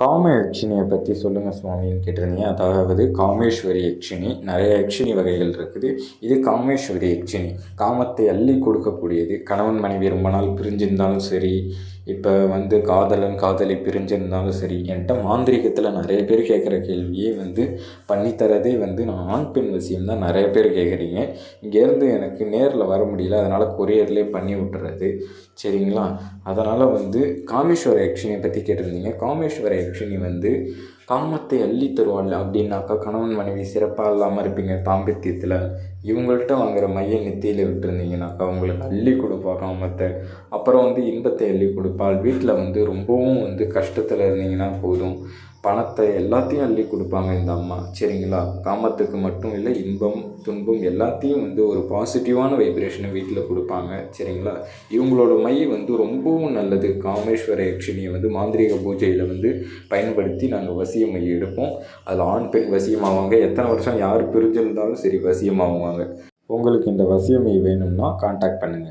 காம யக்ஷினியை பற்றி சொல்லுங்கள் சுவாமின்னு கேட்டிருந்தீங்க. அதாவது காமேஸ்வரி யக்ஷினி நிறைய யக்ஷினி வகைகள் இருக்குது. இது காமேஸ்வரி யக்ஷினி காமத்தை அள்ளி கொடுக்கக்கூடியது கணவன் மனைவி ரொம்ப நாள் பிரிஞ்சிருந்தாலும் சரி இப்போ வந்து காதலன் காதலி பிரிஞ்சிருந்தாலும் சரி என்கிட்ட மாந்திரிகத்தில் நிறைய பேர் கேட்குற கேள்வியே வந்து பண்ணித்தரதே வந்து நான் ஆண் பெண் விஷயம் தான் நிறைய பேர் கேட்குறீங்க இங்கேருந்து எனக்கு நேரில் வர முடியல அதனால் கொரியர்லேயே பண்ணி விட்டுறது. சரிங்களா? அதனால் வந்து காமேஸ்வர யக்ஷினியை பற்றி கேட்டிருந்தீங்க. காமேஸ்வர யக்ஷினி வந்து காமத்தை அள்ளி தருவாள் அப்படின்னாக்கா கணவன் மனைவி சிறப்பாக இல்லாமல் இருப்பீங்க. தாம்பத்தியத்தில் இவங்கள்ட்ட வாங்குற மைய நெத்தியில் விட்டுருந்தீங்கனாக்கா உங்களுக்கு அள்ளி கொடுப்பா காமத்தை. அப்புறம் வந்து இன்பத்தை அள்ளி கொடுப்பாள். வீட்டில் வந்து ரொம்பவும் வந்து கஷ்டத்தில் இருந்தீங்கன்னா போதும். பணத்தை எல்லாத்தையும் அள்ளி கொடுப்பாங்க இந்த அம்மா. சரிங்களா? காமத்துக்கு மட்டும் இல்லை இன்பம் துன்பம் எல்லாத்தையும் வந்து ஒரு பாசிட்டிவான வைப்ரேஷனை வீட்டில் கொடுப்பாங்க. சரிங்களா? இவங்களோட மை வந்து ரொம்பவும் நல்லது. காமேஸ்வர யக்ஷினியை வந்து மாந்திரீக பூஜையில் வந்து பயன்படுத்தி நாங்கள் வசிய மை எடுப்போம். அதில் ஆண் பெண் வசியமாவாங்க. எத்தனை வருஷம் யார் பிரிஞ்சிருந்தாலும் சரி வசியமாகுவாங்க உங்களுக்கு இந்த வசிய மை வேணும்னா காண்டாக்ட் பண்ணுங்கள்